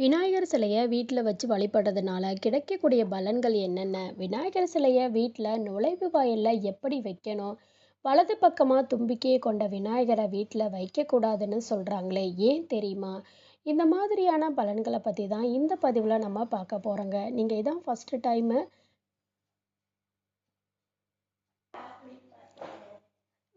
விநாயகர் சிலையை வீட்டில் வச்சு வழிபடுறதுனால கிடைக்கக்கூடிய பலன்கள் என்னென்ன? விநாயகர் சிலையை வீட்டில் நுழைவு வாயிலில் எப்படி வைக்கணும்? வலது பக்கமாக தும்பிக்கையை கொண்ட விநாயகரை வீட்டில் வைக்கக்கூடாதுன்னு சொல்கிறாங்களே ஏன் தெரியுமா? இந்த மாதிரியான பலன்களை பற்றி தான் இந்த பதிவில் நம்ம பார்க்க போகிறோங்க நீங்கள் இதான் ஃபஸ்ட்டு டைமு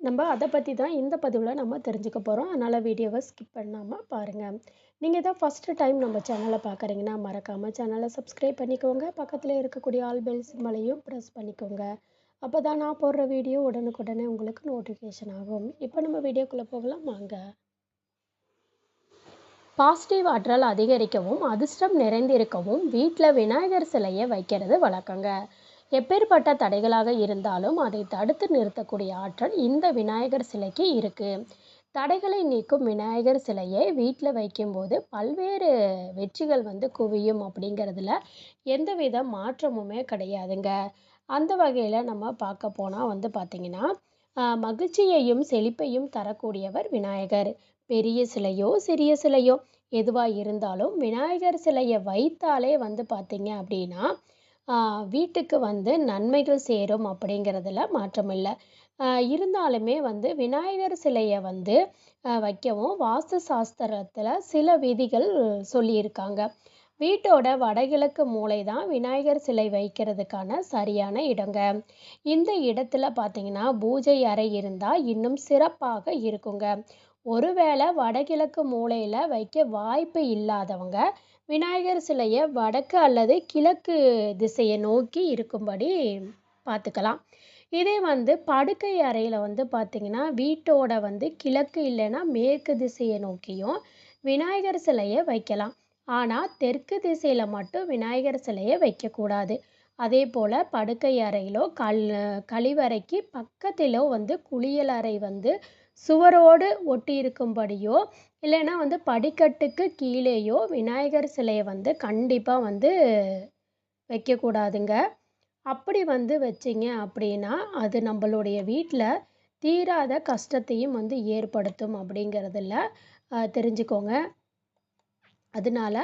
நம்ம அதை பற்றி தான் இந்த பதிவில் நம்ம தெரிஞ்சுக்க போகிறோம் அதனால் வீடியோவை ஸ்கிப் பண்ணாமல் பாருங்கள் நீங்கள் தான் ஃபஸ்ட்டு டைம் நம்ம சேனலை பார்க்குறீங்கன்னா மறக்காமல் சேனலை சப்ஸ்கிரைப் பண்ணிக்கோங்க. பக்கத்தில் இருக்கக்கூடிய ஆல் பெல் சிம்மலையும் ப்ரெஸ் பண்ணிக்கோங்க. அப்போ தான் நான் போடுற வீடியோ உடனுக்குடனே உங்களுக்கு நோட்டிஃபிகேஷன் ஆகும். இப்போ நம்ம வீடியோக்குள்ளே போகலாம். வாங்க. பாசிட்டிவ் ஆற்றல் அதிகரிக்கவும் அதிர்ஷ்டம் நிறைந்திருக்கவும் வீட்டில் விநாயகர் சிலையை வைக்கிறது வழக்கங்க. எப்பேற்பட்ட தடைகளாக இருந்தாலும் அதை தடுத்து நிறுத்தக்கூடிய ஆற்றல் இந்த விநாயகர் சிலைக்கு இருக்குது தடைகளை நீக்கும் விநாயகர் சிலையை வீட்டில் வைக்கும்போது பல்வேறு வெற்றிகள் வந்து குவியும் அப்படிங்கிறதுல எந்தவித மாற்றமுமே கிடையாதுங்க. அந்த வகையில் நம்ம பார்க்க போனால் வந்து பார்த்திங்கன்னா மகிழ்ச்சியையும் செழிப்பையும் தரக்கூடியவர் விநாயகர். பெரிய சிலையோ சிறிய சிலையோ எதுவாக இருந்தாலும் விநாயகர் சிலையை வைத்தாலே வந்து பார்த்திங்க அப்படின்னா வீட்டுக்கு வந்து நன்மைகள் சேரும் அப்படிங்கிறதுல மாற்றம் இல்லை. இருந்தாலுமே வந்து விநாயகர் சிலையை வந்து வைக்கவும் வாஸ்து சாஸ்திரத்தில் சில விதிகள் சொல்லியிருக்காங்க. வீட்டோட வடகிழக்கு மூளை தான் விநாயகர் சிலை வைக்கிறதுக்கான சரியான இடங்க. இந்த இடத்துல பார்த்தீங்கன்னா பூஜை அறை இருந்தால் இன்னும் சிறப்பாக இருக்குங்க. ஒருவேளை வடகிழக்கு மூலையில் வைக்க வாய்ப்பு இல்லாதவங்க விநாயகர் சிலையை வடக்கு அல்லது கிழக்கு திசையை நோக்கி இருக்கும்படி பார்த்துக்கலாம். இதே வந்து படுக்கை அறையில் வந்து பார்த்திங்கன்னா வீட்டோட வந்து கிழக்கு இல்லைன்னா மேற்கு திசையை நோக்கியும் விநாயகர் சிலையை வைக்கலாம். ஆனால் தெற்கு திசையில் மட்டும் விநாயகர் சிலையை வைக்கக்கூடாது. அதே போல் படுக்கை அறையிலோ கல் கழிவறைக்கு பக்கத்திலோ வந்து குளியல் அறை வந்து சுவரோடு ஒட்டி இருக்கும்படியோ இல்லைன்னா வந்து படிக்கட்டுக்கு கீழேயோ விநாயகர் சிலையை வந்து கண்டிப்பாக வந்து வைக்கக்கூடாதுங்க. அப்படி வந்து வச்சிங்க அப்படின்னா அது நம்மளுடைய வீட்டில் தீராத கஷ்டத்தையும் வந்து ஏற்படுத்தும் அப்படிங்கிறதுல தெரிஞ்சுக்கோங்க. அதனால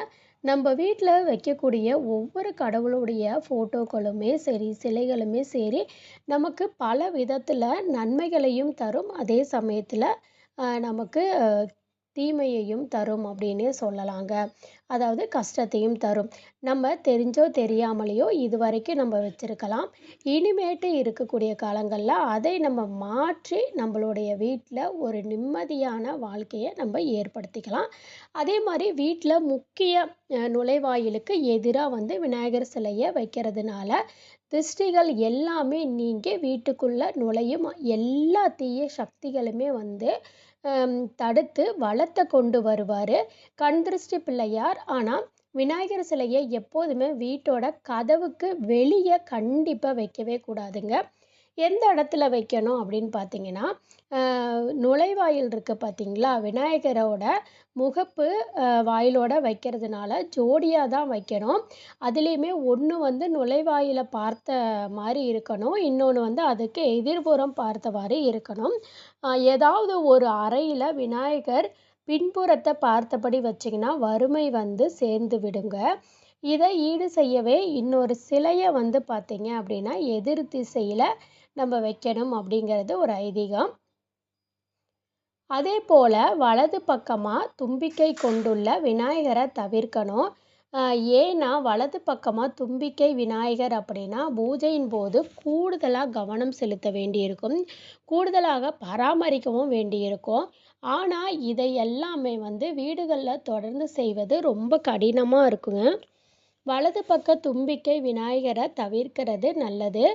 நம்ம வீட்டில் வைக்கக்கூடிய ஒவ்வொரு கடவுளுடைய ஃபோட்டோக்களுமே சரி சிலைகளுமே சரி நமக்கு பல விதத்தில் நன்மைகளையும் தரும். அதே சமயத்தில் நமக்கு தீமையையும் தரும் அப்படின்னு சொல்லலாங்க. அதாவது கஷ்டத்தையும் தரும். நம்ம தெரிஞ்சோ தெரியாமலேயோ இது வரைக்கும் நம்ம வச்சுருக்கலாம். இனிமேட்டு இருக்கக்கூடிய காலங்களில் அதை நம்ம மாற்றி நம்மளுடைய வீட்டில் ஒரு நிம்மதியான வாழ்க்கையை நம்ம ஏற்படுத்திக்கலாம். அதே மாதிரி வீட்டில் முக்கிய நுழைவாயிலுக்கு எதிராக வந்து விநாயகர் சிலையை வைக்கிறதுனால திருஷ்டிகள் எல்லாமே நீங்கள் வீட்டுக்குள்ளே நுழையும். எல்லா தீய சக்திகளுமே வந்து தடுத்து வளத்தை கொண்டு வருவார். கண் திருஷ்டி பிள்ளையார். ஆனால் விநாயகர் சிலையை எப்போதுமே வீட்டோட கதவுக்கு வெளியே கண்டிப்பாக வைக்கவே கூடாதுங்க. எந்த இடத்துல வைக்கணும் அப்படின்னு பார்த்தீங்கன்னா நுழைவாயில் இருக்குது பார்த்தீங்களா? விநாயகரோட முகப்பு வாயிலோட வைக்கிறதுனால ஜோடியாக தான் வைக்கணும். அதுலேயுமே ஒன்று வந்து நுழைவாயில பார்த்த மாதிரி இருக்கணும். இன்னொன்று வந்து அதுக்கு எதிர்புறம் பார்த்தவாறு இருக்கணும். ஏதாவது ஒரு அறையில் விநாயகர் பின்புறத்தை பார்த்தபடி வச்சிங்கன்னா வறுமை வந்து சேர்ந்து விடுங்க. இதை ஈடு செய்யவே இன்னொரு சிலையை வந்து பார்த்தீங்க அப்படின்னா எதிர் திசையில் நம்ம வைக்கணும் அப்படிங்கிறது ஒரு ஐதீகம். அதே போல் வலது பக்கமாக தும்பிக்கை கொண்டுள்ள விநாயகரை தவிர்க்கணும். ஏன்னா வலது பக்கமாக தும்பிக்கை விநாயகர் அப்படின்னா பூஜையின் போது கூடுதலாக கவனம் செலுத்த வேண்டியிருக்கும். கூடுதலாக பராமரிக்கவும் வேண்டியிருக்கும். ஆனால் இதை எல்லாமே வந்து வீடுகளில் தொடர்ந்து செய்வது ரொம்ப கடினமாக இருக்குங்க. வலது பக்க தும்பிக்கை விநாயகரை தவிர்க்கிறது நல்லது.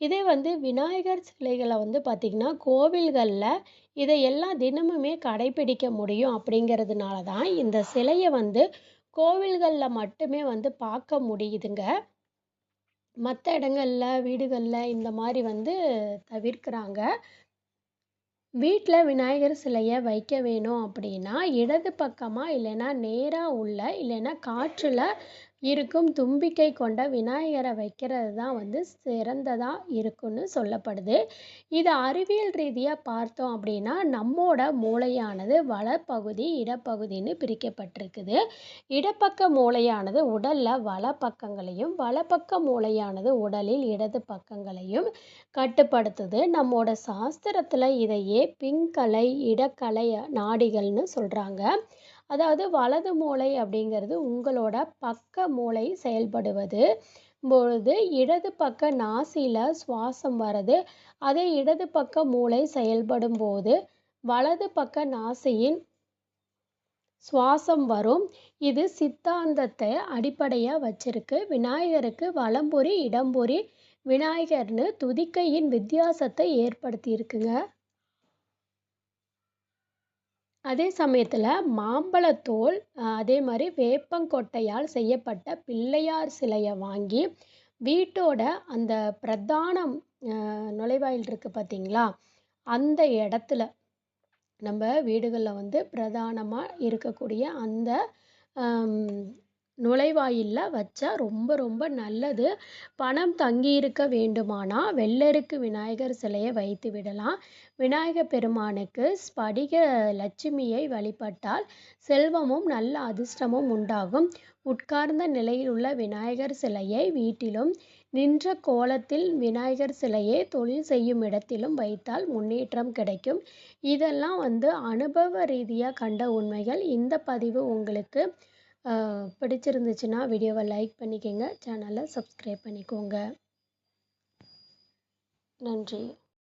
இதே வந்து விநாயகர் சிலைகளை வந்து பார்த்திங்கன்னா கோவில்களில் இதை எல்லாம் தினமுமே கடைபிடிக்க முடியும் அப்படிங்கிறதுனால தான் இந்த சிலையை வந்து கோவில்களில் மட்டுமே வந்து பார்க்க முடியுதுங்க. மற்ற இடங்களில் வீடுகளில் இந்த மாதிரி வந்து தவிர்க்கிறாங்க. வீட்டில் விநாயகர் சிலையை வைக்க வேணும் அப்படின்னா இடது பக்கமாக இல்லைன்னா நேராக உள்ள இல்லைன்னா காற்றில் இருக்கும் தும்பிக்கை கொண்ட விநாயகரை வைக்கிறது தான் வந்து சிறந்ததாக இருக்குன்னு சொல்லப்படுது. இது அறிவியல் ரீதியாக பார்த்தோம் அப்படின்னா நம்மோட மூளையானது வலப்பகுதி இடப்பகுதின்னு பிரிக்கப்பட்டிருக்குது. இடப்பக்க மூளையானது உடலில் வலப்பக்கங்களையும் வலப்பக்க மூளையானது உடலில் இடது பக்கங்களையும் கட்டுப்படுத்துது. நம்மோட சாஸ்திரத்தில் இதையே பிங்கலை இடக்கலை நாடிகள்னு சொல்கிறாங்க அதாவது வலது மூளை அப்படிங்கிறது உங்களோட பக்க மூளை செயல்படுவது. பொழுது இடது பக்க நாசியில் சுவாசம் வருது அதே இடது பக்க மூளை செயல்படும் போது வலது பக்க நாசியின் சுவாசம் வரும். இது சித்தாந்தத்தை அடிப்படையாக வச்சிருக்கு. விநாயகருக்கு வலம்புரி இடம்புரி விநாயகர்னு துதிக்கையின் வித்தியாசத்தை ஏற்படுத்தியிருக்குங்க. அதே சமயத்தில் மாம்பழத்தோல் அதே மாதிரி வேப்பங்கொட்டையால் செய்யப்பட்ட பிள்ளையார் சிலையை வாங்கி வீட்டோட அந்த பிரதானம் நுழைவாயில் இருக்குது பார்த்தீங்களா அந்த இடத்துல நம்ம வீடுகளில் வந்து பிரதானமாக இருக்கக்கூடிய அந்த நுழைவாயிலில் வச்சா ரொம்ப ரொம்ப நல்லது. பணம் தங்கியிருக்க வேண்டுமானால் வெள்ளருக்கு விநாயகர் சிலையை வைத்து விடலாம். விநாயகர் பெருமானுக்கு ஸ்படிக லட்சுமியை வழிபட்டால் செல்வமும் நல்ல அதிர்ஷ்டமும் உண்டாகும். உட்கார்ந்த நிலையில் உள்ள விநாயகர் சிலையை வீட்டிலும் நின்ற கோலத்தில் விநாயகர் சிலையை தொழில் செய்யும் இடத்திலும் வைத்தால் முன்னேற்றம் கிடைக்கும். இதெல்லாம் வந்து அனுபவ ரீதியாக கண்ட உண்மைகள். இந்த பதிவு உங்களுக்கு பிடிச்சிருந்துச்சுன்னா வீடியோவை லைக் பண்ணிக்கோங்க. சேனலை சப்ஸ்கிரைப் பண்ணிக்கோங்க. நன்றி.